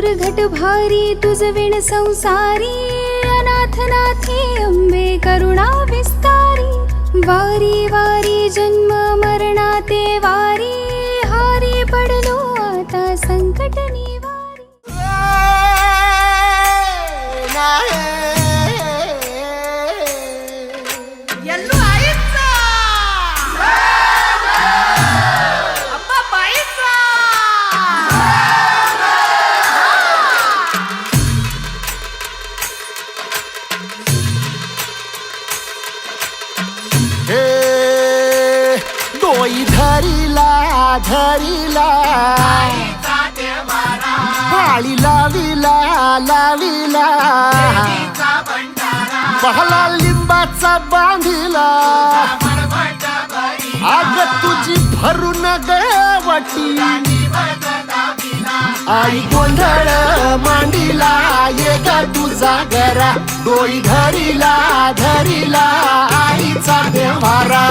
दुर्घट भारी तुझ विण संसारी अनाथनाथी अंबे करुणा विस्तारी वारी वारी जन्म होई धरीला धरीला. पाळी लाविला लाविला. पहला लिंबाचा बांधिला. आग तुझी भरून गवटी आई गोंधळ मांडीला ये ग तुझा घरा डोई धरीला धरीला. आईचा देवारा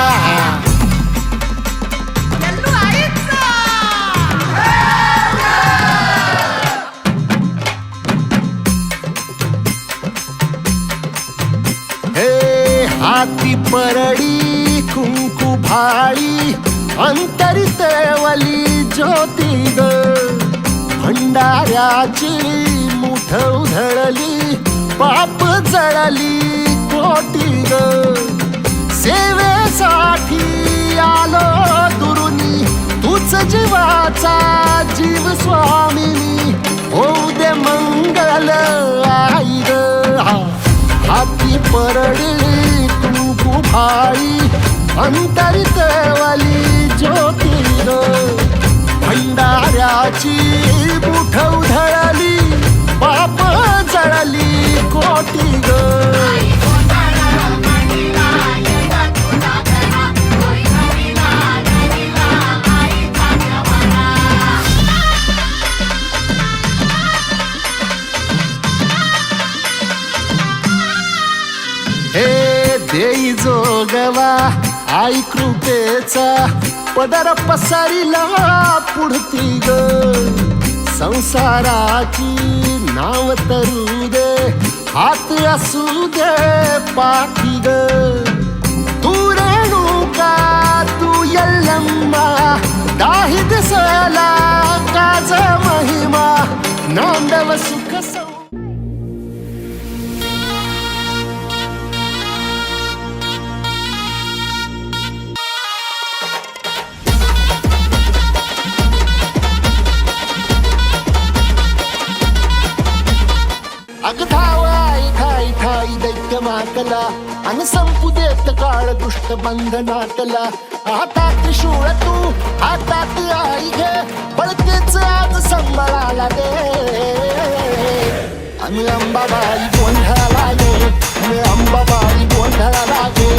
हाती परडी कुंकू भाळी अंतरितवली ज्योती ग. भंडाऱ्याची मुठ उधळली पाप जळली कोटी ग. सेवेसाठी आलो दुरुनी तूच जीवाचा जीव स्वामिनी. होऊ दे मंगल आई ग. हाती परडी कुंकू भाई अंतरित वाली ज्योती भंडाऱ्याची देई जोगवा आई कृपेचा पदर पसारीला पुढती ग. संसाराची नाव तरू दे हात असू दे पाठी ग. तू रेणुका तू यल्लम्मा दाही दिसला काज महिमा नांदव सुख संपू देत काळ दुष्ट बंधनातला आता त्रिशूळ तू हातात आई घे. बळकेच आज संबळाला दे. आम्ही अंबाबाई गोंधळाला गे आम्ही अंबाबाई गोंधळाला गे